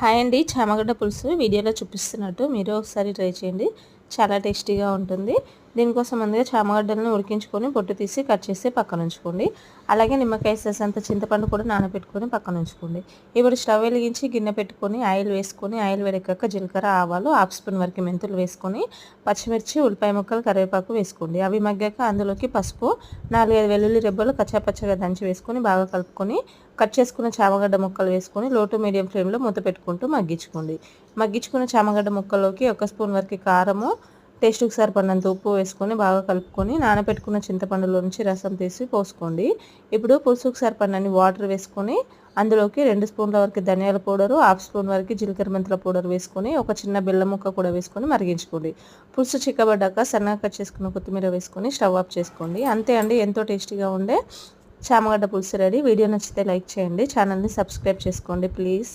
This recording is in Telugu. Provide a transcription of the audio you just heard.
హాయ్ అండి చామగడ్డ పులుసు వీడియోలో చూపిస్తున్నట్టు మీరు ఒకసారి ట్రై చేయండి. చాలా టేస్టీగా ఉంటుంది. దీనికోసం ముందుగా చామగడ్డలను ఉడికించుకొని పొట్టు తీసి కట్ చేసి పక్కన ఉంచుకోండి. అలాగే నిమ్మకాయ అంత చింతపండు కూడా నానబెట్టుకొని పక్కన ఉంచుకోండి. ఇప్పుడు స్టవ్ వెలిగించి గిన్నె పెట్టుకొని ఆయిల్ వేసుకొని ఆయిల్ వేడెక్కాక జీలకర్ర ఆవాలు హాఫ్ స్పూన్ వరకు మెంతులు వేసుకొని పచ్చిమిర్చి ఉల్లిపాయ ముక్కలు కరివేపాకు వేసుకోండి. అవి మగ్గాక అందులోకి పసుపు నాలుగైదు వెల్లుల్లి రెబ్బలు కచ్చాపచ్చగా దంచి వేసుకొని బాగా కలుపుకొని కట్ చేసుకున్న చామగడ్డ ముక్కలు వేసుకొని లోటు మీడియం ఫ్లేమ్లో మూత పెట్టుకుంటూ మగ్గించుకోండి. మగ్గించుకున్న చామగడ్డ ముక్కల్లోకి ఒక స్పూన్ వరకు కారము టేస్ట్కి సరిపడినంత ఉప్పు వేసుకొని బాగా కలుపుకొని నానబెట్టుకున్న చింతపండులో నుంచి రసం తీసి పోసుకోండి. ఇప్పుడు పులుసుకు సరిపడినన్ని వాటర్ వేసుకొని అందులోకి రెండు స్పూన్ల వరకు ధనియాల పౌడరు హాఫ్ స్పూన్ వరకు జీలకర్ర మెంతుల పౌడర్ వేసుకొని ఒక చిన్న బెల్లం ముక్క కూడా వేసుకొని మరిగించుకోండి. పులుసు చిక్కబడ్డాక సన్నగా కట్ చేసుకున్న కొత్తిమీర వేసుకొని స్టవ్ ఆఫ్ చేసుకోండి. అంతే అండి ఎంతో టేస్టీగా ఉండే చామగడ్డ పులుసు రెడీ. వీడియో నచ్చితే లైక్ చేయండి ఛానల్ని సబ్స్క్రైబ్ చేసుకోండి ప్లీజ్.